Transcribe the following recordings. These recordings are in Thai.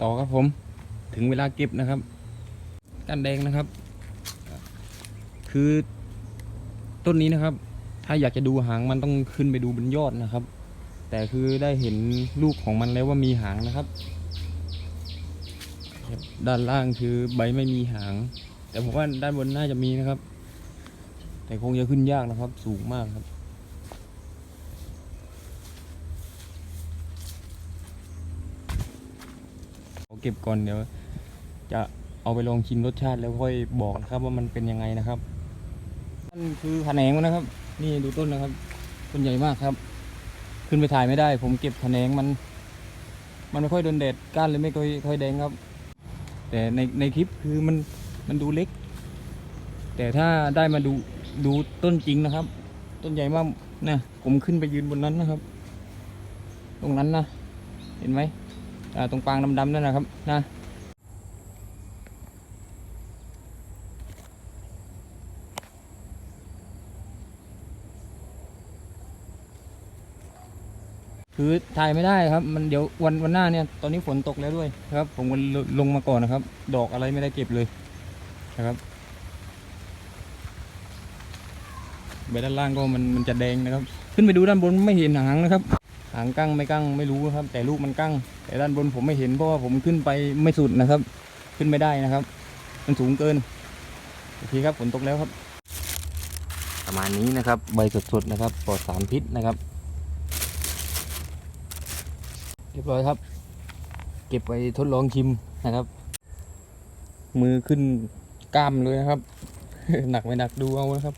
ต่อครับผม ถึงเวลาเก็บนะครับก้านแดงนะครับ คือต้นนี้นะครับ ถ้าอยากจะดูหางมันต้องขึ้นไปดูบนยอดนะครับ แต่คือได้เห็นลูกของมันแล้วว่ามีหางนะครับ ด้านล่างคือใบไม่มีหาง แต่ผมว่าด้านบนน่าจะมีนะครับ แต่คงจะขึ้นยากนะครับ สูงมากครับ เก็บก่อนเดี๋ยว จะเอาไปลองชิมรสชาติแล้วค่อยบอกนะครับว่ามันเป็นยังไงนะครับนั่นคือแขนงมันนะครับ นี่ดูต้นนะครับต้นใหญ่มากครับ ขึ้นไปถ่ายไม่ได้ ผมเก็บแขนงมัน มันไม่ค่อยโดนแดดก้านเลยไม่ค่อยค่อยแดงครับ แต่ในในคลิปคือมันมันดูเล็ก แต่ถ้าได้มาดูดูต้นจริงนะครับ ต้นใหญ่มากนะผมขึ้นไปยืนบนนั้นนะครับ ตรงนั้นนะเห็นไหม ตรงปางดำๆนั่นนะครับนะคือถ่ายไม่ได้ครับ มันเดี๋ยววันวันหน้าเนี่ยตอนนี้ฝนตกแล้วด้วยครับ ผมก็ลลงมาก่อนนะครับ ดอกอะไรไม่ได้เก็บเลยนะครับใบด้านล่างก็มันมันจะแดงนะครับ ขึ้นไปดูด้านบนไม่เห็นหางนะครับางกั้งไม่กั้งไม่รู้ครับ แต่ลูกมันกั้ง แต่ด้านบนผมไม่เห็นเพราะว่าผมขึ้นไปไม่สุดนะครับ ขึ้นไม่ได้นะครับ มันสูงเกินโอเคครับฝนตกแล้วครับ ประมาณนี้นะครับ ใบสดๆนะครับปลอดสารพิษนะครับเรียบร้อยครับ เก็บไปทดลองชิมนะครับ มือขึ้นกล้ามเลยนะครับ หนักไม่หนักดูเอานะครับ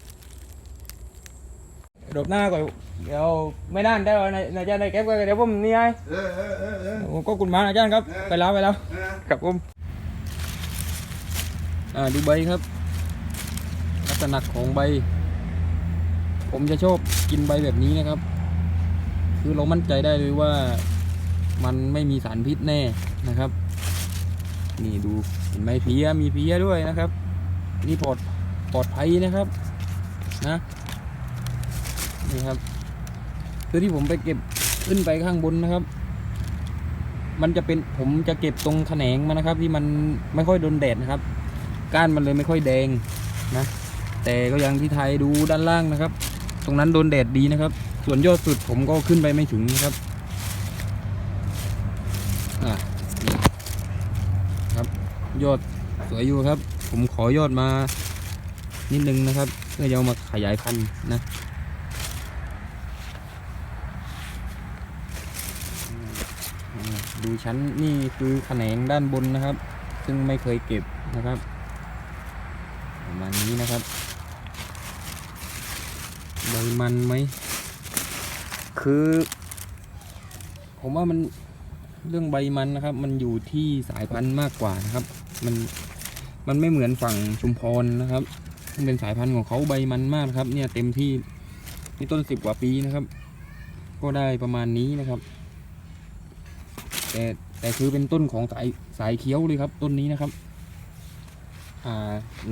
รบหน้าก่อน เดี๋ยวไม่นานได้แล้วนายนายจะได้เก็บก็เดี๋ยวผมนี่ไงเออเออเออเออโอ้ก็คุณมาอาจารย์ครับไปแล้วไปแล้วเออครับผมอ่าดูใบครับ ลักษณะของใบ ผมจะชอบกินใบแบบนี้นะครับ คือเรามั่นใจได้เลยว่ามันไม่มีสารพิษแน่นะครับ นี่ดูเห็นไหมเพี้ยมีเพี้ยด้วยนะครับ นี่ปลอดปลอดภัยนะครับนะนี่ครับ คือที่ผมไปเก็บขึ้นไปข้างบนนะครับ มันจะเป็นผมจะเก็บตรงแขนงมันนะครับ ที่มันไม่ค่อยโดนแดดนะครับ ก้านมันเลยไม่ค่อยแดงนะ แต่ก็ยังที่ไทยดูด้านล่างนะครับ ตรงนั้นโดนแดดดีนะครับ ส่วนยอดสุดผมก็ขึ้นไปไม่ถึงนะครับอะนี่ครับ ยอดสวยอยู่ครับ ผมขอยอดมานิดนึงนะครับ เพื่อจะเอามาขยายพันธุ์นะ อ่า ดูชั้นนี่คือแขนงด้านบนนะครับ ซึ่งไม่เคยเก็บนะครับประมาณนี้นะครับใบมันไหม คือ ผมว่ามันเรื่องใบมันนะครับ มันอยู่ที่สายพันธุ์มากกว่านะครับ มันมันไม่เหมือนฝั่งชุมพรนะครับซึ่งเป็นสายพันธุ์ของเขาใบมันมากครับ เนี่ยเต็มที่นี่ต้นสิบกว่าปีนะครับ ก็ได้ประมาณนี้นะครับ แต่แต่คือเป็นต้นของสายสายเขียวเลยครับ ต้นนี้นะครับ อ่า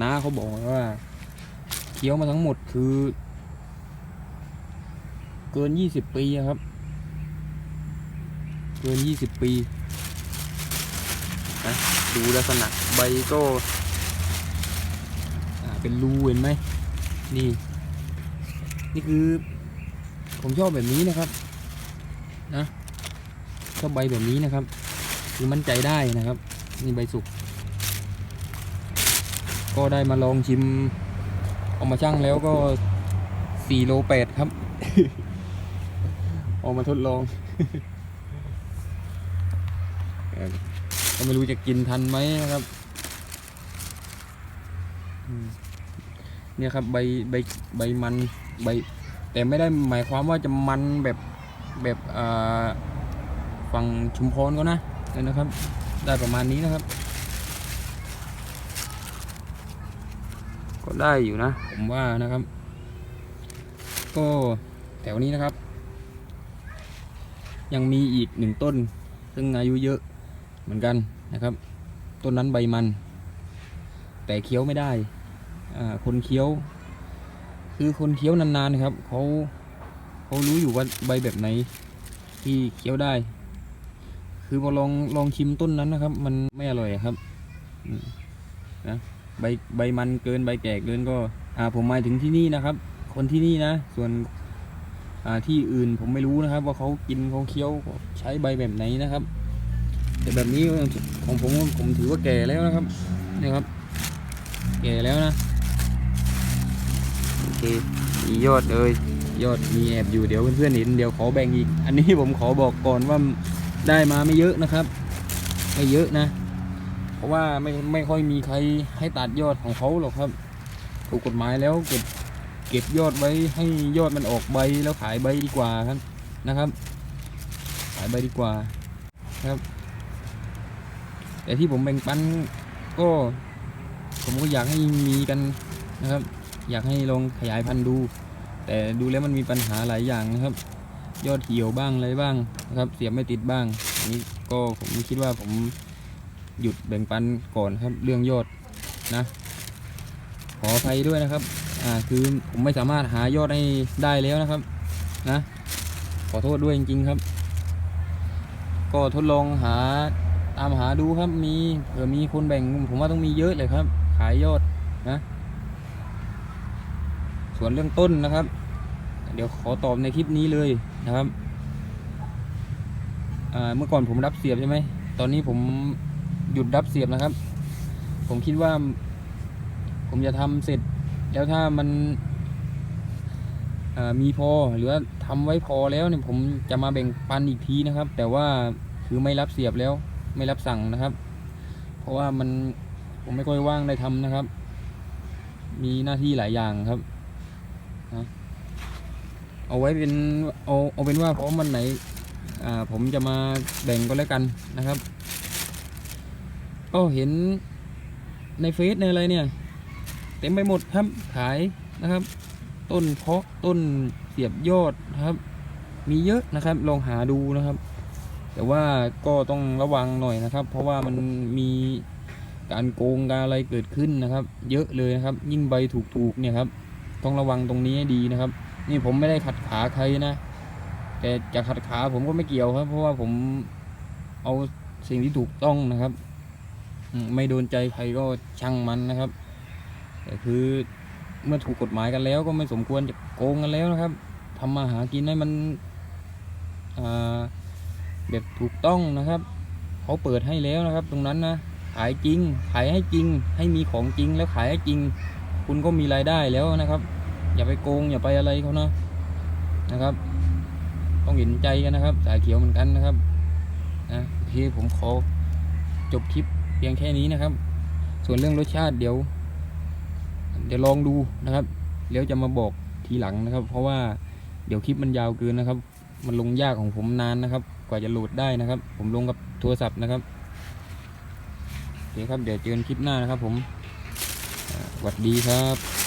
น้าเขาบอกว่าเคี้ยวมาทั้งหมดคือ เกินยี่สิบปีครับ เกินยี่สิบปีนะดูลักษณะใบก็เป็นรูเห็นไหมนี่ นี่คือ ผมชอบแบบนี้นะครับ นะ ชอบใบแบบนี้นะครับ คือมั่นใจได้นะครับ นี่ใบสุก ก็ได้มาลองชิมเอามาชั่งแล้วก็สี่โลแปดครับ เอามาทดลองก็ไม่รู้จะกินทันไหมนะครับเนี่ยครับใบใบใบมันใบ แต่ไม่ได้หมายความว่าจะมันแบบแบบอ่า ฝั่งชุมพรก็นะเนี่ยนะครับ ได้ประมาณนี้นะครับ ก็ได้อยู่นะ ผมว่านะครับ ก็แถวนี้นะครับ ยังมีอีกหนึ่งต้น ซึ่งอายุเยอะเหมือนกันนะครับ ต้นนั้นใบมัน แต่เคี้ยวไม่ได้คนเคี้ยว คือคนเคี้ยวนานๆนะครับเขาเขารู้อยู่ว่าใบแบบไหนที่เคี้ยวได้ คือพอลองลองชิมต้นนั้นนะครับ มันไม่อร่อยครับนะใบใบมันเกินใบแก่เกินก็ อ่าผมหมายถึงที่นี่นะครับ คนที่นี่นะ ส่วนอ่าที่อื่นผมไม่รู้นะครับ ว่าเขากินเขาเคี้ยวใช้ใบแบบไหนนะครับ แต่แบบนี้ของผมผมถือว่าแก่แล้วนะครับนี่ครับ แก่แล้วนะโอเคมียอดเลยยอดมีแอบอยู่เดี๋ยวเพื่อนๆเห็นเดี๋ยวขอแบ่งอีก อันนี้ผมขอบอกก่อนว่า ได้มาไม่เยอะนะครับ ไม่เยอะนะ เพราะว่าไม่ไม่ค่อยมีใครให้ตัดยอดของเขาหรอกครับถูกกฎหมายแล้วเก็บเก็บยอดไว้ให้ยอดมันออกใบแล้วขายใบดีกว่าครับนะครับ ขายใบดีกว่าครับ แต่ที่ผมแบ่งปันก็ ผมก็อยากให้มีกันนะครับ อยากให้ลองขยายพันธุ์ดู แต่ดูแล้วมันมีปัญหาหลายอย่างนะครับ ยอดเหี่ยวบ้างอะไรบ้างนะครับ เสียบไม่ติดบ้างอันนี้ก็ผมคิดว่าผมหยุดแบ่งปันก่อนครับ เรื่องยอดนะ ขออภัยด้วยนะครับ อ่าคือผมไม่สามารถหายอดให้ได้แล้วนะครับนะ ขอโทษด้วยจริง ๆ ครับ ก็ทดลองหาตามหาดูครับมีเผื่อมีคนแบ่งผมว่าต้องมีเยอะเลยครับ ขายยอดนะ ส่วนเรื่องต้นนะครับ เดี๋ยวขอตอบในคลิปนี้เลย นะครับเมื่อก่อนผมรับเสียบใช่ไหม ตอนนี้ผมหยุดรับเสียบนะครับ ผมคิดว่า ผมจะทำเสร็จ แล้วถ้ามันมีพอหรือว่าทำไว้พอแล้วเนี่ยผมจะมาแบ่งปันอีกทีนะครับ แต่ว่าคือไม่รับเสียบแล้ว ไม่รับสั่งนะครับ เพราะว่ามันผมไม่ค่อยว่างได้ทำนะครับ มีหน้าที่หลายอย่างครับนะ เอาไว้เป็นเอาเอาเป็นว่าพร้อมวันไหนอ่าผมจะมาแบ่งก็แล้วกันนะครับ ก็เห็นในเฟซในอะไรเนี่ย เต็มไปหมดครับขายนะครับ ต้นเพาะต้นเสียบยอดนะครับ มีเยอะนะครับลองหาดูนะครับ แต่ว่าก็ต้องระวังหน่อยนะครับ เพราะว่ามันมีการโกงการอะไรเกิดขึ้นนะครับ เยอะเลยนะครับ ยิ่งใบถูกๆเนี่ยครับ ต้องระวังตรงนี้ให้ดีนะครับ นี่ผมไม่ได้ขัดขาใครนะแต่จะขัดขาผมก็ไม่เกี่ยวครับ เพราะว่าผมเอาสิ่งที่ถูกต้องนะครับไม่โดนใจใครก็ช่างมันนะครับแต่คือเมื่อถูกกฎหมายกันแล้ว ก็ไม่สมควรจะโกงกันแล้วนะครับทำมาหากินให้มันแบบถูกต้องนะครับเขาเปิดให้แล้วนะครับ ตรงนั้นนะขายจริง ขายให้จริง ให้มีของจริงแล้วขายให้จริง คุณก็มีรายได้แล้วนะครับ อย่าไปโกงอย่าไปอะไรเขานะนะครับ ต้องเห็นใจกันนะครับ สายเขียวเหมือนกันนะครับนะโอเคผมขอจบคลิปเพียงแค่นี้นะครับ ส่วนเรื่องรสชาติเดี๋ยว เดี๋ยวลองดูนะครับแล้วจะมาบอกทีหลังนะครับ เพราะว่าเดี๋ยวคลิปมันยาวเกินนะครับ มันลงยากของผมนานนะครับ กว่าจะโหลดได้นะครับ ผมลงกับโทรศัพท์นะครับโอเคครับเดี๋ยวเจอกันคลิปหน้านะครับ ผมสวัสดีครับ